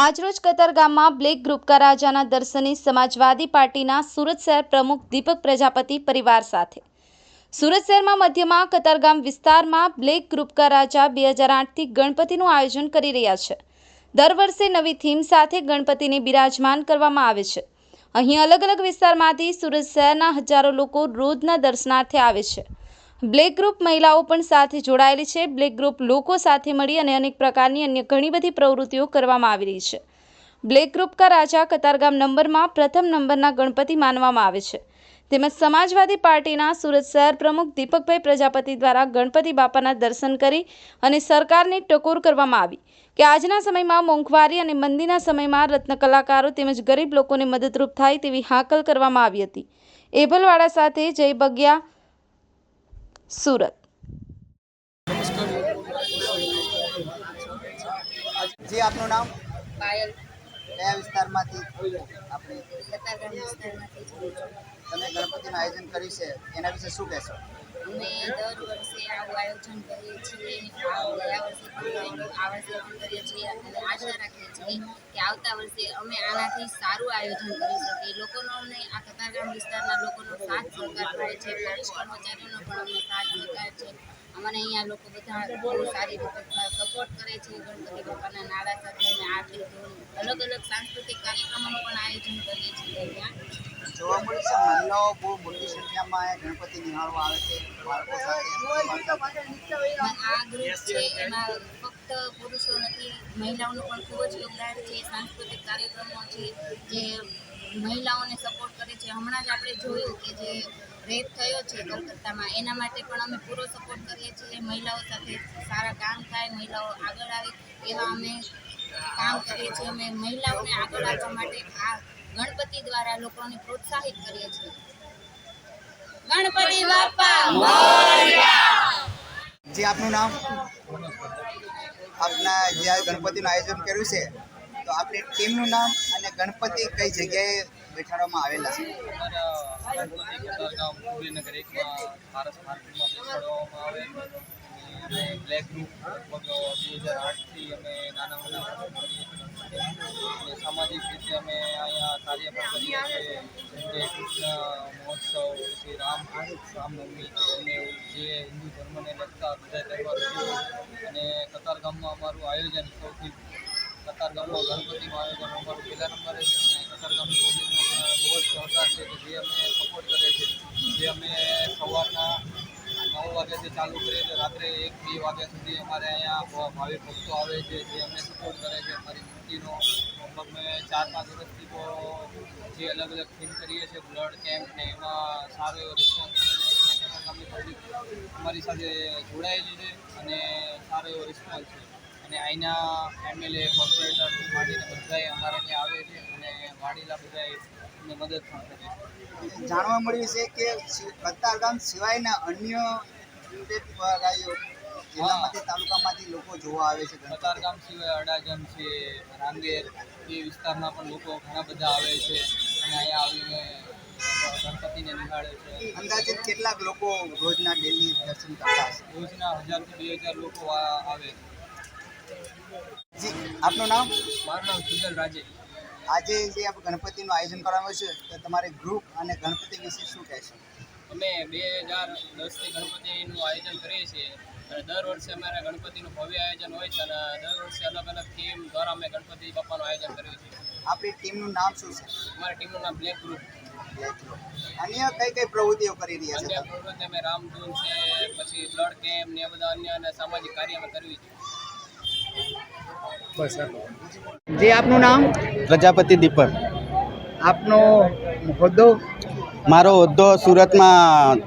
આજરોજ કતારગામમાં black group કા રાજાના દર્શને સમાજવાદી પાર્ટીના સુરત શહેર પ્રમુખ દીપક પ્રજાપતિ પરિવાર સાથે. સુરત શહેરમાં મધ્યમાં કતારગામ વિસ્તારમાં બ્લેક ગ્રુપ કા રાજા બે હજાર આઠથી ગણપતિનું આયોજન કરી રહ્યા છે. દર વર્ષે નવી થીમ સાથે ગણપતિને બિરાજમાન કરવામાં આવે છે. અહીં અલગ અલગ વિસ્તારમાંથી સુરત શહેરના હજારો લોકો રોજના દર્શનાર્થે આવે છે. બ્લેક ગ્રુપ મહિલાઓ પણ સાથે જોડાયેલી છે. બ્લેક ગ્રુપ લોકો સાથે મળી અને અનેક પ્રકારની અન્ય ઘણી બધી પ્રવૃત્તિઓ કરવામાં આવી રહી છે. બ્લેક ગ્રુપ કા રાજા કતારગામ નંબરમાં પ્રથમ નંબરના ગણપતિ માનવામાં આવે છે. તેમજ સમાજવાદી પાર્ટીના સુરત શહેર પ્રમુખ દીપકભાઈ પ્રજાપતિ દ્વારા ગણપતિ બાપાના દર્શન કરી અને સરકારને ટકોર કરવામાં આવી કે આજના સમયમાં મોંઘવારી અને મંદીના સમયમાં રત્ન કલાકારો તેમજ ગરીબ લોકોને મદદરૂપ થાય તેવી હાકલ કરવામાં આવી હતી. એભલવાડા સાથે જય બગિયા. સુરત. જી આપનું નામ? પાયલ. કયા વિસ્તારમાંથી? આપણે કતારગામ વિસ્તારમાંથી છું. તમે ગણપતિનું આયોજન કર્યું છે એના વિશે શું કહેશો? અમે દર વર્ષે આવું આયોજન કરીએ છીએ. ગયા વર્ષે કરીએ છીએ અને આશા રાખીએ છીએ કે આવતા વર્ષે અમે આનાથી સારું આયોજન કરી શકીએ. લોકોનો અમને આ કતારગામ વિસ્તારના લોકોનો સાથ સહકાર મળે છે. પોલીસ કર્મચારીઓનો પણ અમને સાથ સહકાર છે. અમને અહીંયા લોકો બધા બહુ સારી રીતે સપોર્ટ કરે છે. ગણપતિ બાપાના નાડા સાથે અને આરતી અલગ અલગ સાંસ્કૃતિક કાર્યક્રમોનું પણ આયોજન કરીએ છીએ અહીંયા. જોવા મળ્યું છે મહિલાઓ બહુ મોટી સંખ્યામાં ગણપતિ નિહાળવા આવે છે બાળકો સાથે આ ગ્રુપ છે એમાં ફક્ત પુરુષો નથી મહિલાઓનું પણ ખૂબ જ યોગદાન છે સાંસ્કૃતિક કાર્યક્રમો છે જે મહિલાઓને સપોર્ટ કરે છે. હમણાં જ આપણે જોયું કે જે રેપ થયો છે કલકત્તામાં. એના માટે પણ અમે પૂરો સપોર્ટ કરીએ છીએ. મહિલાઓ સાથે સારા કામ થાય, મહિલાઓ આગળ આવે એવા અમે કામ કરીએ છીએ. અમે મહિલાઓને આગળ આવવા માટે આ ગણપતિ દ્વારા લોકોને પ્રોત્સાહિત કરીએ છીએ. ગણપતિ બાપા! જી, આપનું નામ? આપના જે ગણપતિનું આયોજન કર્યું છે, તો આપણી ટીમનું નામ અને ગણપતિ કઈ જગ્યાએ બેઠાડવામાં આવેલા છે? સૂર્યનગર એકમાં પારસ માર્કેટમાં બેસાડવામાં આવે અને બ્લેક ગ્રુપ બે હજાર આઠથી અમે નાના મોટા અને સામાજિક રીતે અમે અહીંયા કાર્ય કરીએ મહોત્સવ પછી રામ રામનવમી અને જે હિન્દુ ધર્મને લગતા બધા તહેવારો અને કતારગામમાં અમારું આયોજન સૌથી કતારગામમાં ગણપતિનું આયોજન અમારું પહેલા નંબરે છે. કતારગામની પબ્લિકનો બહુ જ સહકાર છે કે જે અમને સપોર્ટ કરે છે. જે અમે સવારના નવ વાગ્યાથી ચાલુ કરીએ છીએ, રાત્રે એક, બે વાગ્યા સુધી અમારે અહીંયા ભાવિ ભક્તો આવે છે, જે અમને સપોર્ટ કરે છે. અમારી મૂર્તિનો અમે ચાર પાંચ વર્ષથી તો જે અલગ અલગ થીમ કરીએ છીએ બ્લડ કેમ્પ ને એમાં સારો એવો રિસ્પોન્સ મળે છે. અમારી સાથે જોડાયેલી છે અને સારો એવો રિસ્પોન્સ છે. અને અહીંના એમએલએ કોર્પોરેટરથી માંડીને બધાએ અમારે ત્યાં આવે છે અને વાડીલા બધાએ અમને મદદ પણ કરે છે. જાણવા મળ્યું છે કે કતારગામ સિવાયના અન્ય જિલ્લામાંથી તાલુકામાંથી લોકો જોવા આવે છે કતારગામ સિવાય અડાજણ છે રાંદેર એ વિસ્તારના પણ લોકો ઘણા બધા આવે છે અને અહીંયા આવીને ગણપતિને નિહાળે છે. અંદાજે કેટલાક લોકો રોજના ડેલી દર્શન કરતા હશે? રોજના હજારથી બે હજાર લોકો આવે આવે જી આપનું નામ? મારું નામ સુજલ રાજે. આજે જે આપણે ગણપતિનું આયોજન કરવામાં છે તો તમારે ગ્રુપ અને ગણપતિ વિશે શું કહેશો અમે બે હજાર દસથી ગણપતિનું આયોજન કરીએ છીએ. અને દર વર્ષે અમારે ગણપતિનું ભવ્ય આયોજન હોય છે અને દર વર્ષે અલગ અલગ થીમ દ્વારા અમે ગણપતિ બાપાનું આયોજન કરીએ છીએ. આપણી ટીમનું નામ શું છે? અમારી ટીમનું નામ બ્લેક ગ્રુપ. અન્ય કઈ કઈ પ્રવૃત્તિઓ કરી રહ્યા છે અન્ય પ્રવૃત્તિ અમે રામધૂન છે પછી બ્લડ કેમ્પ ને બધા અન્ય અને સામાજિક કાર્ય અમે કરવી છે જે આપનું નામ? પ્રજાપતિ દીપક. આપનો હોદ્દો? મારો હોદ્દો સુરતમાં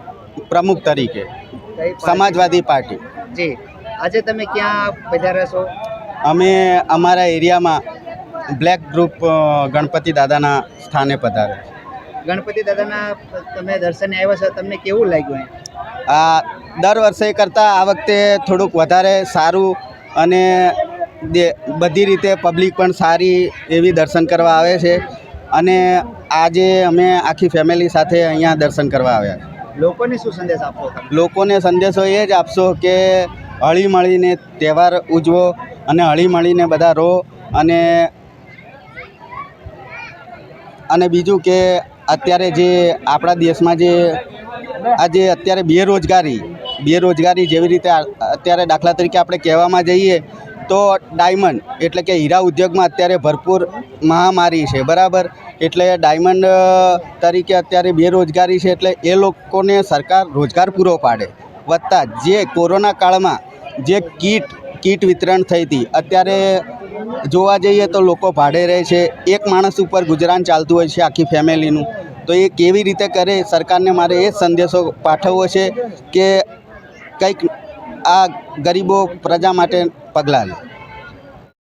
પ્રમુખ તરીકે સમાજવાદી પાર્ટી. જી આજે તમે ક્યાં પધાર્યા છો? અમે અમારા એરિયામાં બ્લેક ગ્રુપ ગણપતિ દાદાના સ્થાને પધારે ગણપતિ દાદાના તમે દર્શને આવ્યા છો તમને કેવું લાગ્યું આ દર વર્ષે કરતાં આ વખતે થોડુંક વધારે સારું અને બધી રીતે પબ્લિક પણ સારી એવી દર્શન કરવા આવે છે અને આજે અમે આખી ફેમિલી સાથે અહીંયા દર્શન કરવા આવ્યા લોકોને શું સંદેશ આપો લોકોને સંદેશો એ જ આપશો કે હળી મળીને તહેવાર ઉજવો અને હળી મળીને બધા રહો અને અને બીજું કે અત્યારે જે આપણા દેશમાં જે આજે અત્યારે બેરોજગારી બેરોજગારી જેવી રીતે અત્યારે દાખલા તરીકે આપણે કહેવામાં જઈએ તો ડાયમંડ, એટલે કે હીરા ઉદ્યોગમાં અત્યારે ભરપૂર મહામારી છે, બરાબર? એટલે ડાયમંડ તરીકે અત્યારે બેરોજગારી છે, એટલે એ લોકોને સરકાર રોજગાર પૂરો પાડે. વત્તા જે કોરોના કાળમાં જે કીટ કીટ વિતરણ થઈ હતી, અત્યારે જોવા જઈએ તો લોકો ભાડે રહે છે. એક માણસ ઉપર ગુજરાન ચાલતું હોય છે આખી ફેમિલીનું. તો એ કેવી રીતે કરે, સરકારને મારે એ સંદેશો પાઠવવો છે કે કંઈક આ ગરીબો પ્રજા માટે paglalo.